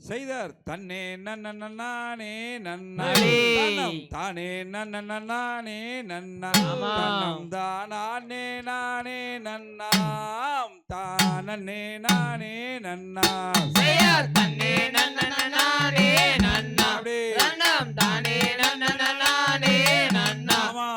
செய்தார். தன்னே நன்ன நானே நன்னா அடே. தன்னம். தானே நன்ன நானே நன்னா ஆமா. தன்னம். தானே நானே நன்னாம் தானே நானே நன்னா செய்யார் தன்னே நன்னே நன்னா தானே நன்னே நன்னா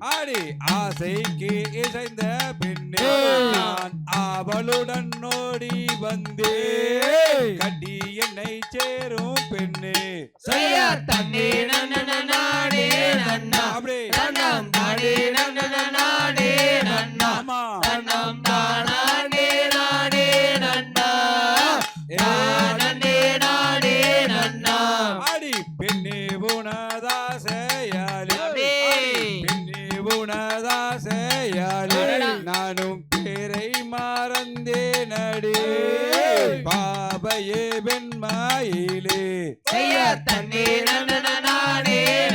ஆடி ஆசைக்கு இசைந்த ஏய். நான் ஆவலுடன் ஓடி வந்தே. கட்டி என்னை சேரும் பெண்ணே. தன்னே நன்னே நன்னா. அடடா. நானும் பேரை மறந்தேன் அடி. பாபையே வெண்மாயிலே. செய்யார் தன்னே நன்னே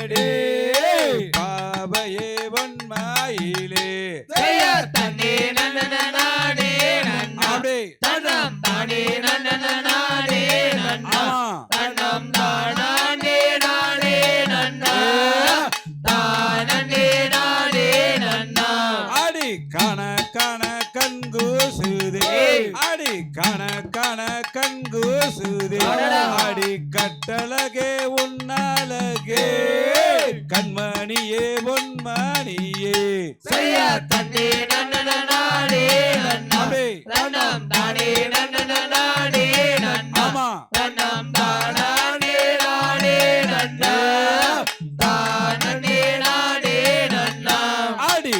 அடி பாபையே செய்யார் தன்னே நன்னே நன்னா. அப்படி தன்னம் தானே நன்னே. ஆமா தன்னம் தானே நானே நன்னா. தானே நானே நன்னா. ஆடி கண கண கண்கூசுதே ஏய். ஆடி கண கண கண்கூசுதே அடடா. ஆடி கட்டழகே உன்னழகே கண்மணியே பொன்மணியே. செய்யார் தன்னே நன்னே நன்னா தன்னம் தானே நன்னே நன்னா ஆமா. தன்னம் தானே நானே நன்னா தானே நானே நன்னா ஆடி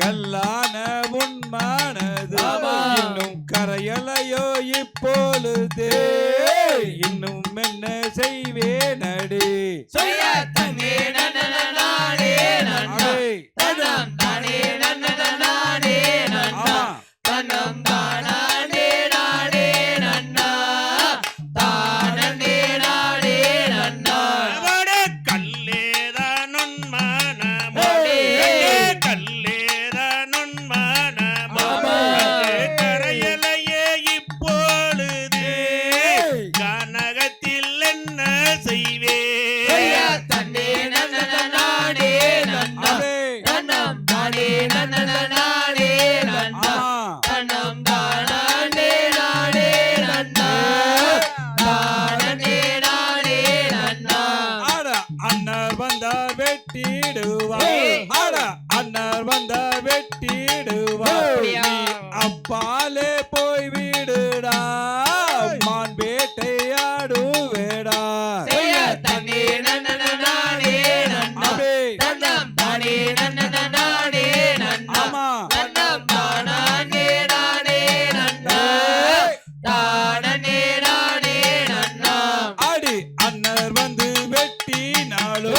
கல்லான உன்மானது. ஆமா. இன்னும் கரையலையோ இப்பொழுதே. செய்வேனடி செய்யார் தன்னே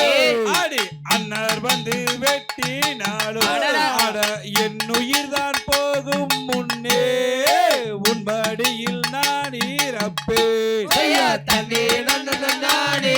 ஏய். ஆடி அண்ணர் வந்து வெட்டினாலும் அடடா. ஆட என் உயிர் தான் போகும் முன்னே உன்படியில் நான் செய்யார் தன்னே நன்னே நானே